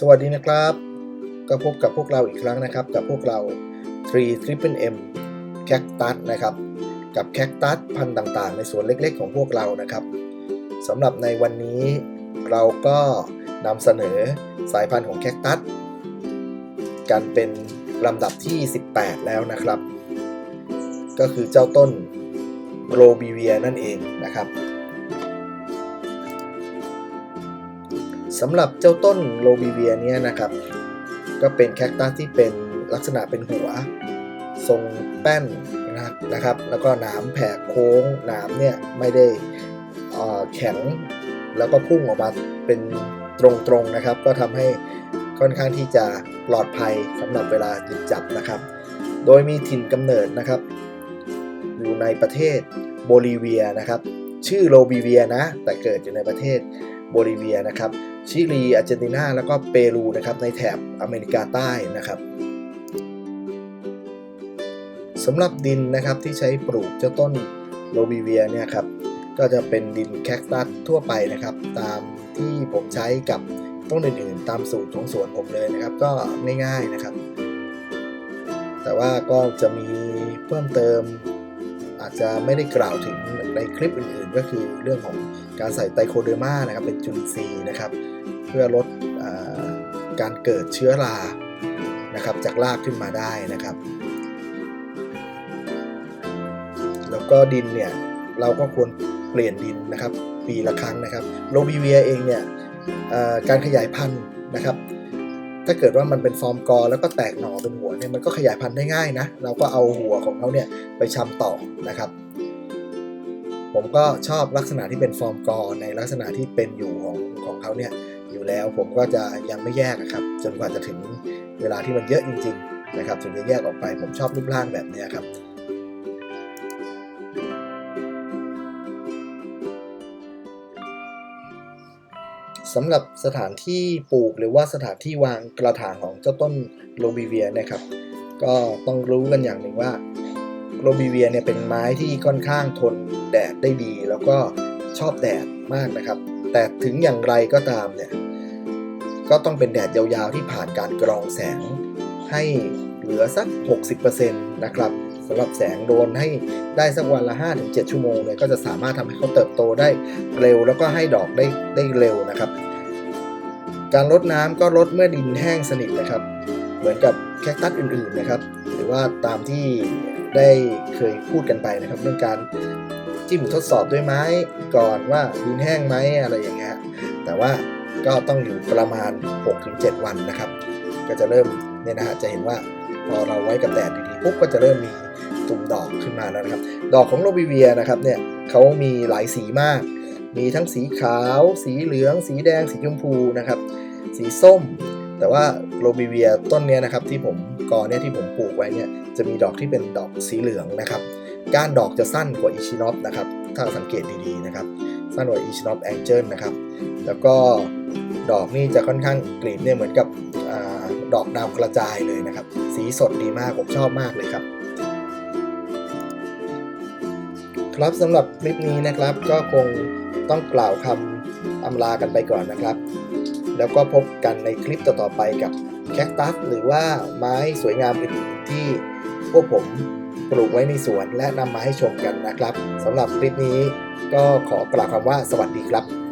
สวัสดีนะครับ ก็พบกับพวกเราอีกครั้งนะครับ กับพวกเรา 3 Triple M Cactus นะครับ กับแคคตัสพันธุ์ต่างๆ ในสวนเล็กๆ ของพวกเรานะครับสำหรับในวันนี้เราก็นำเสนอสายพันธุ์ของแคคตัสกันเป็นลำดับที่ 18 แล้วนะครับ ก็คือเจ้าต้นโรบีเวียนั่นเองนะครับ สำหรับเจ้าต้นโรบีเวียเนี่ยนะครับ ก็เป็นแคคตัสที่เป็นลักษณะเป็นหัว ทรงแป้นนะครับ แล้วก็หนามแผ่โค้งหนามเนี่ยไม่ได้อ่อแข็ง แล้วก็พุ่งออกมาเป็นตรงๆนะครับ ก็ทำให้ค่อนข้างที่จะปลอดภัยสำหรับเวลาหยิบจับนะครับ โดยมีถิ่นกำเนิดนะครับ อยู่ในประเทศโบลิเวียนะครับ ชื่อโรบีเวียนะ แต่เกิดอยู่ในประเทศโบลิเวียนะครับ ชิลีอาร์เจนตินาแล้วก็เปรูนะครับในแถบอเมริกาใต้นะครับสำหรับดินนะครับที่ใช้ปลูกเจ้าต้นโรบีเวียเนี่ยครับก็จะเป็นดินแคคตัสทั่วไปนะครับ ตามที่ผมใช้กับต้นอื่นๆ ตามสูตรของสวนผมเลยนะครับ ก็ง่ายๆนะครับ แต่ว่าก็จะมีเพิ่มเติม อาจจะไม่ได้กล่าวถึงในคลิปอื่นๆ ก็คือเรื่องของการใส่ไตโคเดอร์มานะครับเป็นจุลินทรีย์นะครับ เพื่อลดอการเกิดเชื้อรานะครับจากรากขึ้นมาได้นะครับ แล้วก็ดินเนี่ยเราก็ควรเปลี่ยนดินนะครับ ปีละครั้งนะครับโรบิเวียเองเนี่ยการขยายพันธุ์นะครับ ถ้าเกิดว่ามันเป็นฟอร์มกอแล้วก็แตกหน่อเป็นหัวเนี่ยมันก็ขยายพันธุ์ได้ง่ายนะ เราก็เอาหัวของเขาเนี่ยไปชำต่อนะครับ ผมก็ชอบลักษณะที่เป็นฟอร์มกอในลักษณะที่เป็นอยู่ของของเขาเนี่ยอยู่แล้วผมก็จะยังไม่แยกนะครับ จนกว่าจะถึงเวลาที่มันเยอะจริง ๆ นะครับ ถึงจะแยกออกไปผมชอบรูปร่างแบบนี้ครับ สำหรับสถานที่ปลูกหรือว่าสถานที่วางกระถางของเจ้าต้นโรบิเวียนะครับ ก็ต้องรู้กันอย่างหนึ่งว่าโรบิเวียเนี่ยเป็นไม้ที่ค่อนข้างทนแดดได้ดี แล้วก็ชอบแดดมากนะครับ แต่ถึงอย่างไรก็ตามเนี่ยก็ต้องเป็นแดดยาวๆที่ผ่านการกรองแสงให้เหลือสัก 60%นะครับ สำหรับแสงโดนให้ได้สักวันละ 5-7 ชั่วโมงเนี่ยก็จะสามารถทำให้เขาเติบโตได้เร็ว แล้วก็ให้ดอกได้ได้เร็วนะครับ การรดน้ำก็รดเมื่อดินแห้งสนิทนะครับ เหมือนกับแคคตัสอื่นๆนะครับ หรือว่าตามที่ได้เคยพูดกันไปนะครับ เรื่องการจิ้มทดสอบด้วยไม้ก่อนว่าดินแห้งไหมอะไรอย่างเงี้ยแต่ว่าก็ต้องอยู่ประมาณ 6-7 วันนะครับ ก็จะเริ่ม เนี่ยนะฮะจะเห็นว่าพอเราไว้กับแดดดีๆปุ๊บก็จะเริ่มมีตุ่มดอกขึ้นมาแล้วนะครับ ดอกของโรบิเวียนะครับเนี่ยเขามีหลายสีมาก มีทั้งสีขาว สีเหลือง สีแดง สีชมพูนะครับ สีส้ม แต่ว่าโรบิเวียต้นเนี้ยนะครับที่ผมกอเนี่ยที่ผมปลูกไว้เนี่ยจะมีดอกที่เป็นดอกสีเหลืองนะครับ ก้านดอกจะสั้นกว่าอิชินอปนะครับ ถ้าสังเกตดีๆนะครับ สั้นกว่าอิชินอปแองเจิลนะครับ แล้วก็ดอกนี่จะค่อนข้างกลีบเนี่ยเหมือนกับ ดอกดาวกระจายเลยนะครับ สีสดดีมากผมชอบมากเลยครับ ครับสำหรับคลิปนี้นะครับ ก็คงต้องกล่าวคำอำลากันไปก่อนนะครับ แล้วก็พบกันในคลิปต่อๆไปกับแคคตัสหรือว่าไม้สวยงามอื่นๆที่พวกผมปลูกไว้ในสวนและนำมาให้ชมกันนะครับสำหรับคลิปนี้ก็ขอกล่าวคำว่าสวัสดีครับ